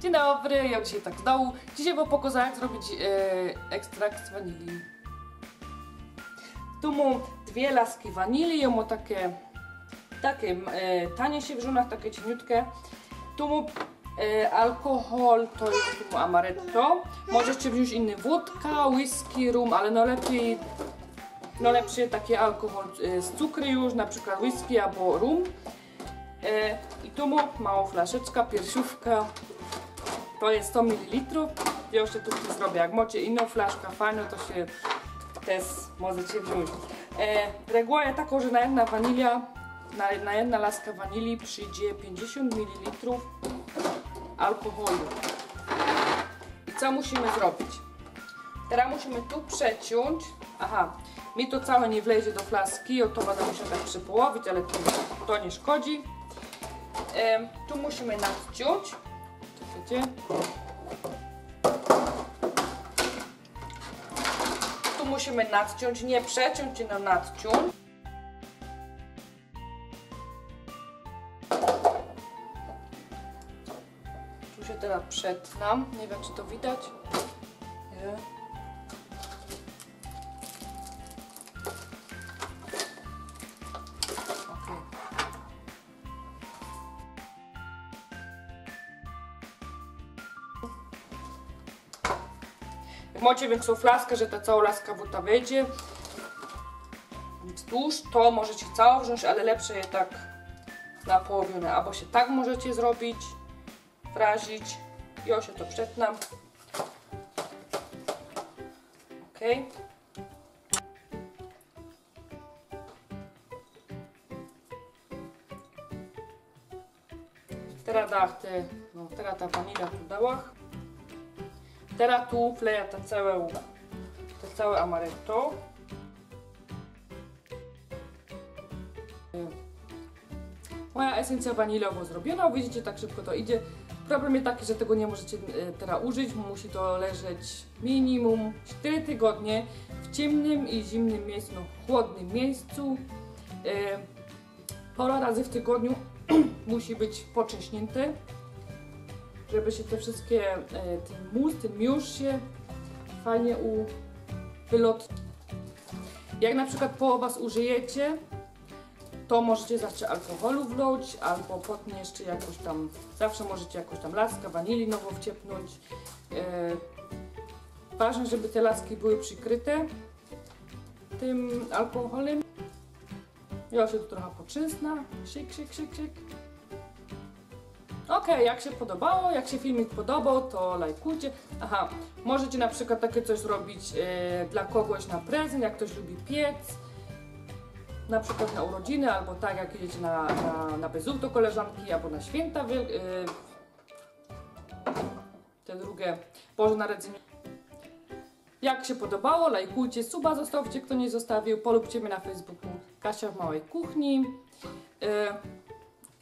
Dzień dobry, ja dzisiaj tak z dołu. Dzisiaj wam pokażę jak zrobić e, ekstrakt z wanilii. Tu mam dwie laski wanilii, ja mam takie, takie e, tanie się w żonach, takie cieniutkie. Tu mam e, alkohol, to jest tu amaretto. Możecie wziąć inny wódka, whisky, rum, ale no lepiej no lepszy taki alkohol e, z cukry już, na przykład whisky albo rum. I tu mam małą flaszeczka, piersiówka. To jest 100 ml. Ja jeszcze tu zrobię. Jak macie inną flaszkę fajną, to się też możecie wziąć. E, reguła jest taka, że na jedna wanilia, na, na jedna laska wanilii przyjdzie 50 ml alkoholu. I co musimy zrobić? Teraz musimy tu przeciąć. Aha, mi to całe nie wlezie do flaski, o to będę musiała tak przypołowić, ale to, to nie szkodzi. E, tu musimy nadciąć. Tu musimy nadciąć, nie przeciąć, no nadciąć. Tu się teraz przetnam. Nie wiem, czy to widać. Macie większą flaskę, że ta cała laska wódka wejdzie wzdłuż, to możecie całą wziąć, ale lepsze jest tak na połowę. Albo się tak możecie zrobić, wrazić. Ja się to przetnam. Ok. Teraz dach te, no teraz ta wanilia tu dałach. Teraz tu wleję te całe, te całe amaretto. Moja esencja waniliowo zrobiona, widzicie tak szybko to idzie. Problem jest taki, że tego nie możecie e, teraz użyć, musi to leżeć minimum 4 tygodnie w ciemnym i zimnym miejscu, no chłodnym miejscu. E, Parę razy w tygodniu musi być poczęśnięte żeby się te wszystkie, e, ten mus, ten mióż się fajnie u wylot. Jak na przykład po was użyjecie, to możecie zawsze alkoholu wlać, albo potnie jeszcze jakoś tam, zawsze możecie jakąś tam laskę wanilii nową wciepnąć. E, ważne, żeby te laski były przykryte tym alkoholem. Ja się tu trochę poczysnę. Szyk, szyk, szyk, szyk. Ok, jak się podobało, jak się filmik podobał, to lajkujcie. Aha, możecie na przykład takie coś zrobić e, dla kogoś na prezent, jak ktoś lubi piec. Na przykład na urodziny, albo tak jak jedziecie na, na, na bezów do koleżanki, albo na święta. E, te drugie, Boże Narodzenie. Jak się podobało, lajkujcie, suba zostawcie, kto nie zostawił, polubcie mnie na Facebooku Kasia w Małej Kuchni. E,